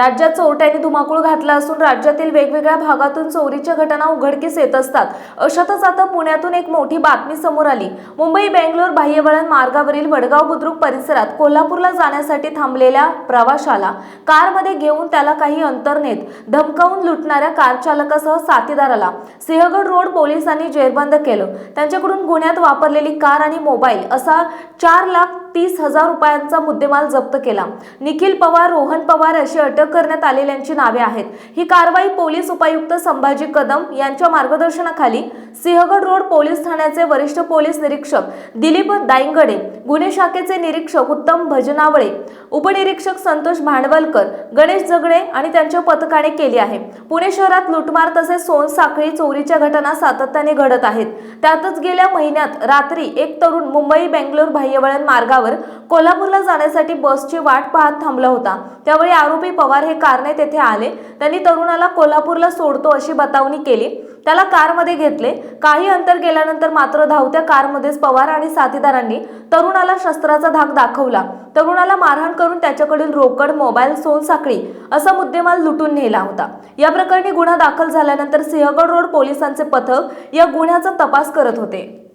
राज्यात चोरट्यांनी धुमाकूळ घातला असून राज्यातील वेगवेगळ्या भागातून चोरीच्या घटना उघडकीस येत असतात. अशातच आता पुण्यातून एक मोठी बातमी समोर आली. मुंबई बेंगलोर बाह्यवळण मार्गावरील वडगाव बुद्रुक परिसरात कोल्हापूरला जाण्यासाठी थांबलेल्या प्रवाशाला कारमध्ये घेऊन त्याला काही अंतर नेत धमकावून लुटणाऱ्या कार चालकासह साथीदाराला सिंहगड रोड पोलिसांनी जेरबंद केलं. त्यांच्याकडून गुन्ह्यात वापरलेली कार आणि मोबाईल असा चार लाख तीस हजार रुपयांचा मुद्देमाल जप्त केला. निखिल पवार रोहन पवार अशी अटक करण्यात आलेल्यांची नावे आहेत. ही कारवाई पोलीस उपायुक्त संभाजी कदम यांच्या मार्गदर्शनाखाली सिंहगड रोड पोलीस ठाण्याचे वरिष्ठ पोलीस निरीक्षक दिलीप दाईंगडे गुन्हे शाखेचे निरीक्षक उत्तम भजनावळे उपनिरीक्षक संतोष भांडवलकर गणेश जगडे आणि त्यांच्या पथकाने केली आहे. पुणे शहरात लुटमार तसेच सोनसाखळी चोरीच्या घटना सातत्याने घडत आहेत. त्यातच गेल्या महिन्यात रात्री एक तरुण मुंबई बेंगलोर बाह्यवळण मार्गावर कोल्हापूरला जाण्यासाठी बसची वाट पाहत थांबला होता. त्यावेळी आरोपी पवार हे कारने तेथे आले. त्यांनी तरुणाला कोल्हापूरला सोडतो अशी बतावणी केली. त्याला कारमध्ये घेतले. काही अंतर गेल्यानंतर मात्र धावत्या कारमध्येच पवार आणि साथीदारांनी तरुणाला शस्त्राचा धाक दाखवला. तरुणाला मारहाण करून त्याच्याकडील रोकड मोबाईल सोनसाखळी असा मुद्देमाल लुटून नेला होता. या प्रकरणी गुन्हा दाखल झाल्यानंतर सिंहगड रोड पोलिसांचे पथक या गुन्ह्याचा तपास करत होते.